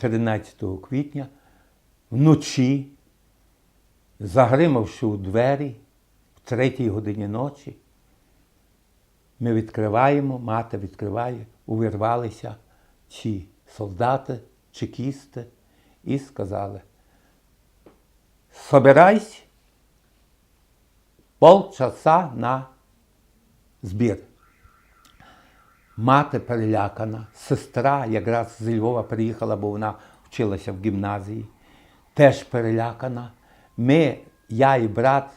13 квітня вночі, загримавши у двері в третій годині ночі, ми відкриваємо, мати відкриває, увірвалися ці солдати, чекісти і сказали: Собирайся полчаса на збір. Мати перелякана, сестра якраз з Львова приїхала, бо вона вчилася в гімназії, теж перелякана. Ми, я і брат,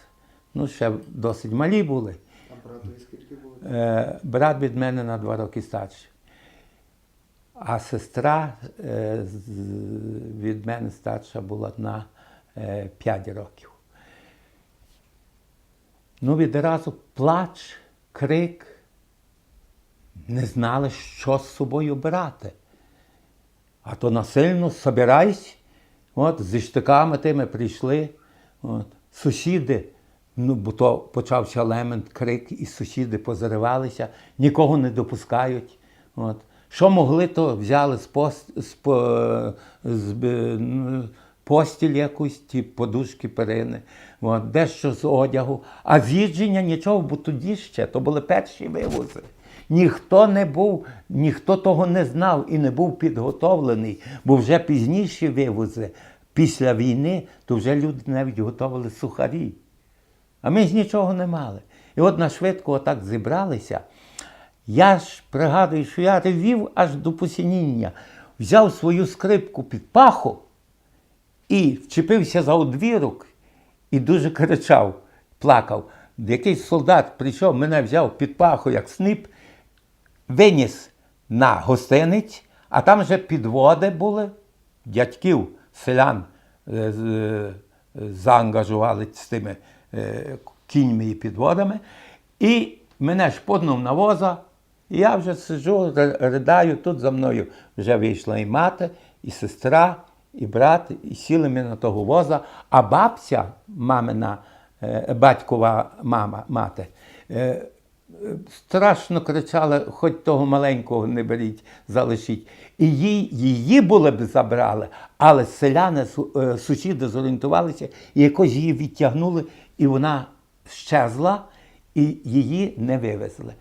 ну ще досить малі були. А братові скільки було? Е, брат від мене на два роки старший. А сестра е, з- від мене старша була на е, 5 років. Ну, відразу плач, крик. Не знали, що з собою брати. А то насильно собирайся. От, зі штиками тими прийшли. От, сусіди, ну, бо то почався лемент, крик, і сусіди позаривалися, нікого не допускають. От. Що могли, то взяли з, пост, з, по- з б- ну, постіль якусь, ті подушки, перини, от, дещо з одягу. А з'їждження нічого, бо тоді ще то були перші вивози. Ніхто не був, ніхто того не знав і не був підготовлений, бо вже пізніші вивози після війни, то вже люди навіть готували сухарі. А ми ж нічого не мали. І от на швидко отак зібралися. Я ж пригадую, що я ревів аж до посініння, взяв свою скрипку під паху і вчепився за одвірок і дуже кричав, плакав. Якийсь солдат прийшов, мене взяв під паху, як снип, виніс на гостиниць, а там вже підводи були, дядьків, селян е, е, заангажували з тими е, кіньми і підводами. І мене шподнув на воза, і я вже сиджу, ридаю, тут за мною вже вийшла і мати, і сестра, і брат, і сіли ми на того воза, а бабця, мамина, е, батькова мама, мати, е, страшно кричала, хоч того маленького не беріть, залишіть. І її, її були б забрали, але селяни, су- е, сусіди зорієнтувалися і якось її відтягнули, і вона щезла, і її не вивезли.